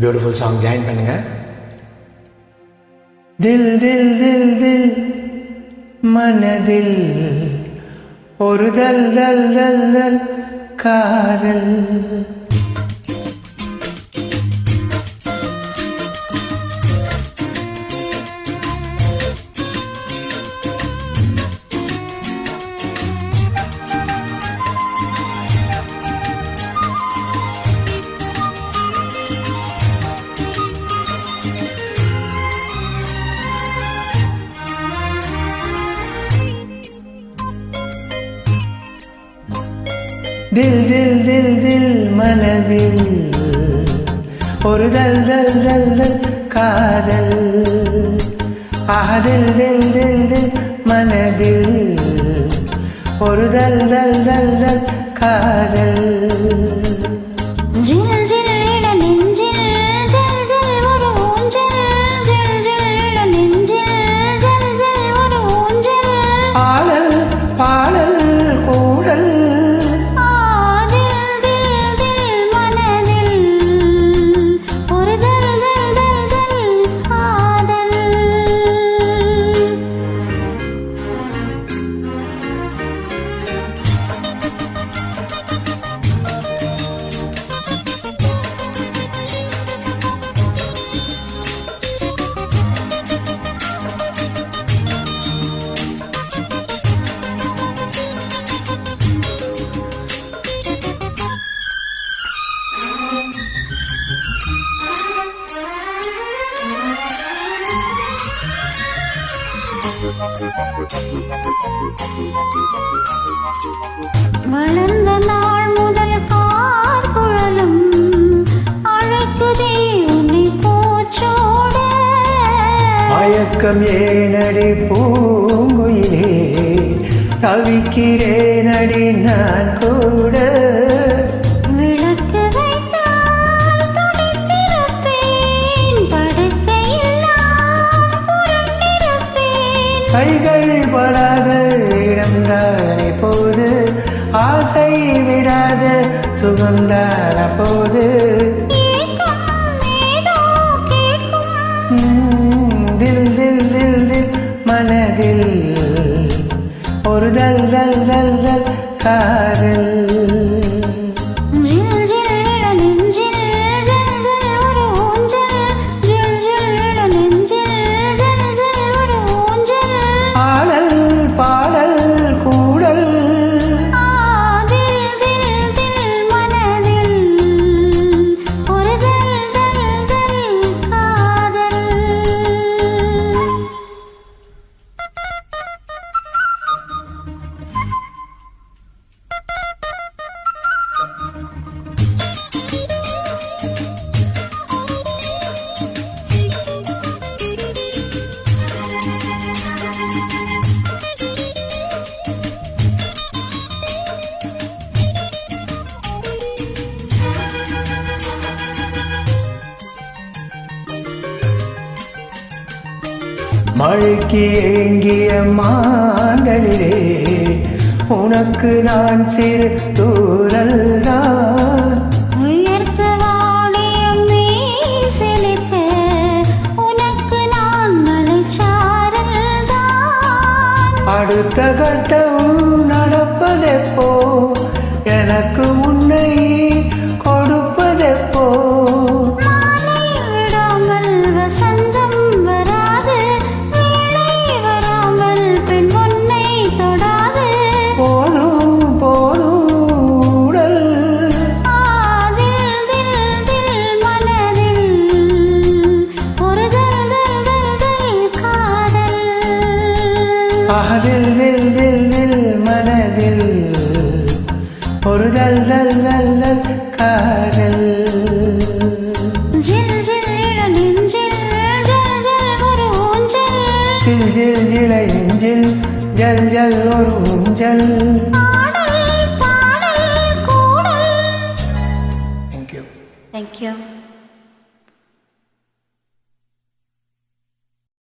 Beautiful song join பண்ணுங்க. தில் தில் தில் தில் மனதில் ஒரு தல் தல் தல் தல் காதல். தில் தில் தில் தில் மனதில் ஒரு தல் தல் தல் தல் காதல் ஆதில் தில் தில் தில் மனதில் ஒரு தல் தல் தல் தல் காதல் ஜில் வளர்ந்த நாள் முதல் கார் குழலும் அழைக்குதே உன்னை போச்சோட. மயக்கம் ஏனடி பூங்குயிலே தவிக்கிறேனடி நான் கைகள் படாத இடம்தான் இப்போது ஆசை விடாத சுகம்தான் அப்போது தில் தில் தில் தில் மனதில் ஒரு தல் தல் தல் தல் காதல். மழைக்கு ஏங்கிய மாங்களிலே உனக்கு நான் சிறு தூரல் தான். உயர்த்து வாடிய மீசலித்த உனக்கு நான் மலைச்சாரல் தான். அடுத்த கட்டம் நடப்பதெப்போ? எனக்கு அதில் தில் தில் தில் மனதில் ஒரு தல் தல் தல் தல் காதல் ஜில் ஜில் இட நெஞ்சில் ஜல் ஜல் ஒரு ஊஞ்சல் ஜில் ஜில் ஜிலைஞ்சில் ஜல் ஜல் ஒரு ஊஞ்சல் தேங்க்யூ தேங்க்யூ